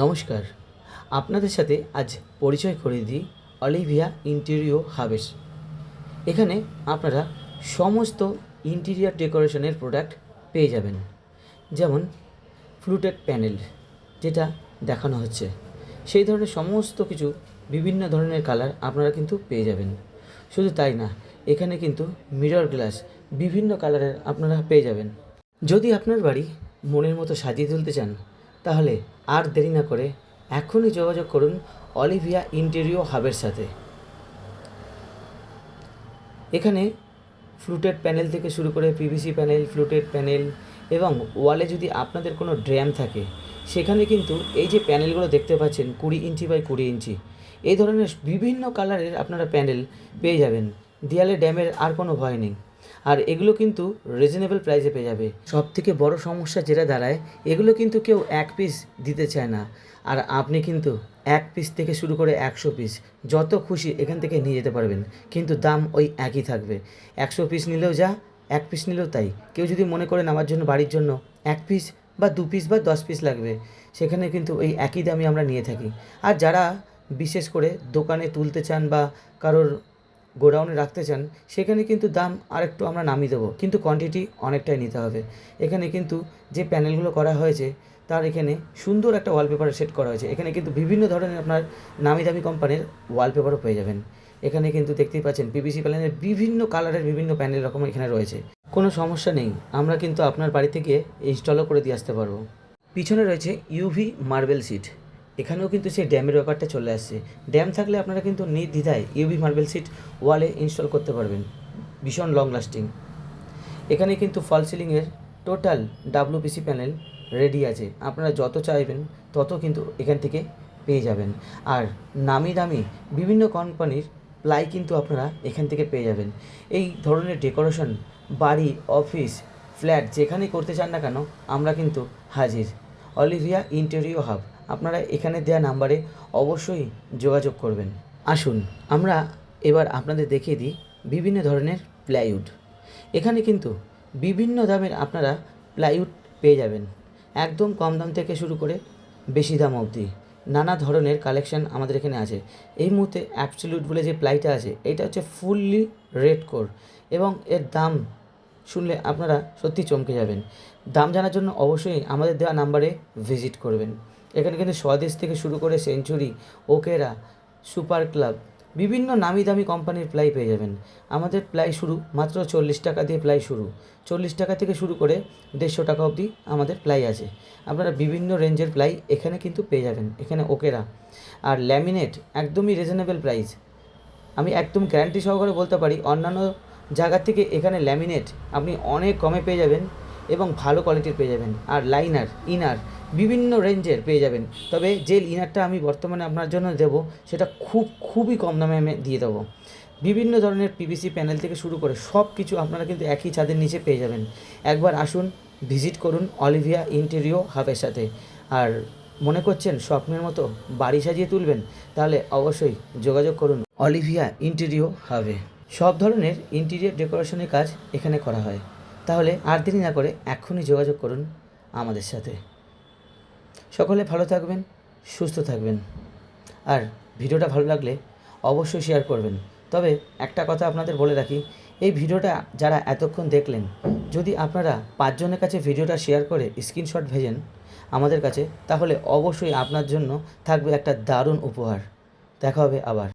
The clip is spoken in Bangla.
নমস্কার। আপনাদের সাথে আজ পরিচয় করে দিই অলিভিয়া ইন্টেরিও হাবেস। এখানে আপনারা সমস্ত ইন্টেরিয়ার ডেকোরেশনের প্রোডাক্ট পেয়ে যাবেন। যেমন ফ্লুটেড প্যানেল, যেটা দেখানো হচ্ছে। সেই ধরনের সমস্ত কিছু বিভিন্ন ধরনের কালার আপনারা কিন্তু পেয়ে যাবেন। শুধু তাই না, এখানে কিন্তু মিরর গ্লাস বিভিন্ন কালারের আপনারা পেয়ে যাবেন। যদি আপনার বাড়ি মনের মতো সাজিয়ে তুলতে চান তাহলে আর দেরি না করে এখনই যোগাযোগ করুন অলিভিয়া ইন্টেরিও হাবের সাথে। এখানে ফ্লুটেড প্যানেল থেকে শুরু করে পিভিসি প্যানেল, ফ্লুটেড প্যানেল এবং ওয়ালে যদি আপনাদের কোনো ড্র্যাম থাকে, সেখানে কিন্তু এই যে প্যানেলগুলো দেখতে পাচ্ছেন, কুড়ি ইঞ্চি বাই কুড়ি ইঞ্চি, এই ধরনের বিভিন্ন কালারের আপনারা প্যানেল পেয়ে যাবেন। দেয়ালে ড্যামের আর কোনো ভয় নেই। আর এগুলো কিন্তু রিজনেবল প্রাইসে পেয়ে যাবে। সব থেকে বড় সমস্যা যেটা দাঁড়ায়, এগুলো কিন্তু কেউ এক পিস দিতে চায় না। আর আপনি কিন্তু এক পিস থেকে শুরু করে একশো পিস যত খুশি এখান থেকে নিয়ে যেতে পারবেন। কিন্তু দাম ওই একই থাকবে। একশো পিস নিলেও যা, এক পিস নিলেও তাই। কেউ যদি মনে করেন আমার জন্য বাড়ির জন্য এক পিস বা দু পিস বা দশ পিস লাগবে, সেখানে কিন্তু ওই একই দামই আমরা নিয়ে থাকি। আর যারা বিশেষ করে দোকানে তুলতে চান বা কারোর গোডাউনে রাখতে চান, সেখানে কিন্তু দাম আরেকটু আমরা নামিয়ে দেবো। কিন্তু কোয়ান্টিটি অনেকটাই নিতে হবে। এখানে কিন্তু যে প্যানেলগুলো করা হয়েছে, তার এখানে সুন্দর একটা ওয়ালপেপার সেট করা হয়েছে। এখানে কিন্তু বিভিন্ন ধরনের আপনার নামি দামি কোম্পানির ওয়ালপেপারও পেয়ে যাবেন। এখানে কিন্তু দেখতেই পাচ্ছেন পিভিসি প্যানেলের বিভিন্ন কালারের বিভিন্ন প্যানেল রকম এখানে রয়েছে। কোনো সমস্যা নেই, আমরা কিন্তু আপনার বাড়ি থেকে ইনস্টলও করে দিয়ে আসতে পারব। পিছনে রয়েছে ইউভি মার্বেল সিট এখানেও কিন্তু সেই ড্যামের ব্যাপারটা চলে আসছে। ড্যাম থাকলে আপনারা কিন্তু নির্দ্বিধায় ইউভি মার্বেল সিট ওয়ালে ইনস্টল করতে পারবেন। ভীষণ লং লাস্টিং এখানে কিন্তু ফল সিলিংয়ের টোটাল ডাব্লিউপিসি প্যানেল রেডি আছে। আপনারা যত চাইবেন, তত কিন্তু এখান থেকে পেয়ে যাবেন। আর নামি দামি বিভিন্ন কোম্পানির প্লাই কিন্তু আপনারা এখান থেকে পেয়ে যাবেন। এই ধরনের ডেকোরেশন বাড়ি অফিস ফ্ল্যাট যেখানেই করতে চান না কেন, আমরা কিন্তু হাজির। অলিভিয়া ইন্টেরিও হাব আপনারা এখানে দেওয়া নাম্বারে অবশ্যই যোগাযোগ করবেন। আসুন, আমরা এবার আপনাদের দেখিয়ে দিই বিভিন্ন ধরনের প্লাইউড। এখানে কিন্তু বিভিন্ন দামের আপনারা প্লাইউড পেয়ে যাবেন। একদম কম দাম থেকে শুরু করে বেশি দাম অবধি। নানা ধরনের কালেকশন আমাদের এখানে আছে। এই মুহূর্তে অ্যাবসলিউট বলে যে প্লাইটা আছে, এটা হচ্ছে ফুললি রেড কোর এবং এর দাম শুনলে আপনারা সত্যি চমকে যাবেন। দাম জানার জন্য অবশ্যই আমাদের দেওয়া নাম্বারে ভিজিট করবেন। এখানে কিন্তু স্বদেশ থেকে শুরু করে সেঞ্চুরি, ওকেরা, সুপার ক্লাব, বিভিন্ন নামি দামি কোম্পানির প্লাই পেয়ে যাবেন। আমাদের প্লাই শুরু মাত্র চল্লিশ টাকা দিয়ে প্লাই শুরু। চল্লিশ টাকা থেকে শুরু করে দেড়শো টাকা অবধি আমাদের প্লাই আছে। আপনারা বিভিন্ন রেঞ্জের প্লাই এখানে কিন্তু পেয়ে যাবেন, এখানে ওকেরা। আর ল্যামিনেট একদমই রিজনেবল প্রাইস আমি একদম গ্যারান্টি সহকারে বলতে পারি, অন্যান্য জায়গার থেকে এখানে ল্যামিনেট আপনি অনেক কমে পেয়ে যাবেন এবং ভালো কোয়ালিটির পেয়ে যাবেন। আর লাইনার ইনার বিভিন্ন রেঞ্জের পেয়ে যাবেন। তবে যে ইনারটা আমি বর্তমানে আপনার জন্য দেবো, সেটা খুব, খুবই কম দামে আমি দিয়ে দেবো। বিভিন্ন ধরনের পিভিসি প্যানেল থেকে শুরু করে সব কিছু আপনারা কিন্তু একই ছাদের নিচে পেয়ে যাবেন। একবার আসুন ভিজিট করুন অলিভিয়া ইন্টেরিও হাবের সাথে। আর মনে করছেন স্বপ্নের মতো বাড়ি সাজিয়ে তুলবেন? তাহলে অবশ্যই যোগাযোগ করুন অলিভিয়া ইন্টেরিও হাবে সব ধরনের ইন্টেরিয়র ডেকোরেশনের কাজ এখানে করা হয়। তাহলে আর দেরি না করে এক্ষুনি যোগাযোগ করুন আমাদের সাথে। সকলে ভালো থাকবেন, সুস্থ থাকবেন। আর ভিডিওটা ভালো লাগলে অবশ্যই শেয়ার করবেন। তবে একটা কথা আপনাদের বলে রাখি, এই ভিডিওটা যারা এতক্ষণ দেখলেন, যদি আপনারা পাঁচজনের কাছে ভিডিওটা শেয়ার করে স্ক্রিনশট ভেজেন আমাদের কাছে, তাহলে অবশ্যই আপনার জন্য থাকবে একটা দারুণ উপহার। দেখা হবে আবার।